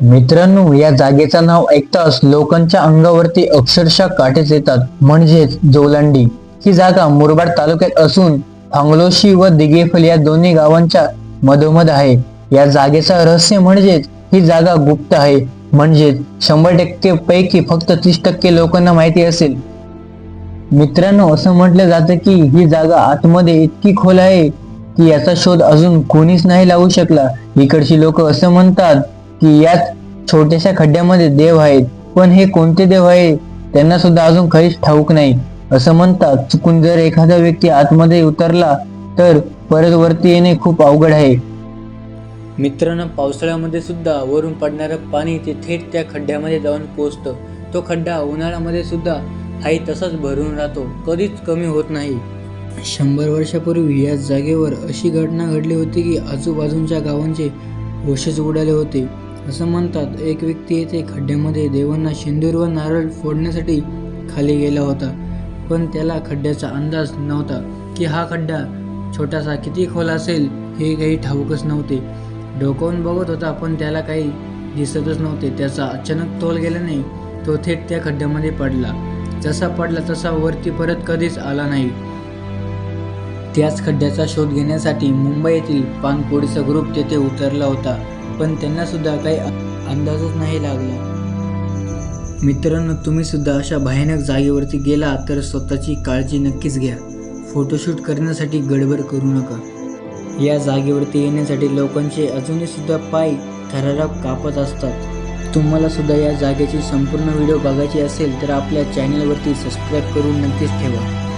मित्रांनो या जागेचं नाव ऐकताच लोकांच्या अंगावरती अक्षरशः काटेच येतात. म्हणजेच जोलांडी. ही जागा मुरबाड तालुक्यात असून फांगलोशी व दिगेफल या दोन्ही गावांच्या मधोमध आहे. या जागेचा रहस्य म्हणजेच ही जागा गुप्त आहे. म्हणजेच शंभर टक्के पैकी फक्त तीस टक्के लोकांना माहिती असेल. मित्रांनो असं म्हटलं जातं की ही जागा आतमध्ये इतकी खोल आहे की याचा शोध अजून कोणीच नाही लावू शकला. इकडची लोक असं म्हणतात की याच छोट्याशा खड्ड्यामध्ये देव आहेत. पण हे कोणते देव आहे? त्यांना सुद्धा अजून काहीच ठाऊक नाही. असं म्हणतात चुकून जर एखादा व्यक्ती आतमध्ये उतरला तर परत वरती येणे खूप अवघड आहे. मित्रांनो पावसाळ्यामध्ये सुद्धा वरून पडणारं पाणी ते थेट त्या खड्ड्यामध्ये जाऊन पोचतं तो खड्डा उन्हाळ्यामध्ये सुद्धा हाही तसाच भरून राहतो. कधीच कमी होत नाही. शंभर वर्षापूर्वी या जागेवर अशी घटना घडली होती की आजूबाजूच्या गावांचे होशेच उडाले होते. असं म्हणतात एक व्यक्ती येथे खड्ड्यामध्ये देवांना शेंदूर व नारळ फोडण्यासाठी खाली गेला होता पण त्याला खड्ड्याचा अंदाज नव्हता की हा खड्डा छोटासा किती खोल असेल हे काही ठाऊकच नव्हते. डोकावून बघत होता पण त्याला काही दिसतच नव्हते. त्याचा अचानक तोल गेल्याने तो थेट त्या खड्ड्यामध्ये पडला. जसा पडला तसा वरती परत कधीच आला नाही. त्याच खड्ड्याचा शोध घेण्यासाठी मुंबई येथील पानपोडीचा ग्रुप तेथे उतरला होता. पण त्यांना सुद्धा काही अंदाजच नाही लागला. मित्रांनो तुम्ही सुद्धा अशा भयानक जागेवरती गेला तर स्वतःची काळजी नक्कीच घ्या. फोटोशूट करण्यासाठी गडबड करू नका. या जागेवरती येण्यासाठी लोकांचे अजूनही सुद्धा पाय थरारक कापत असतात. तुम्हाला सुद्धा या जागेची संपूर्ण व्हिडिओ बघायची असेल तर आपल्या चॅनलवरती सबस्क्राईब करून नक्कीच ठेवा.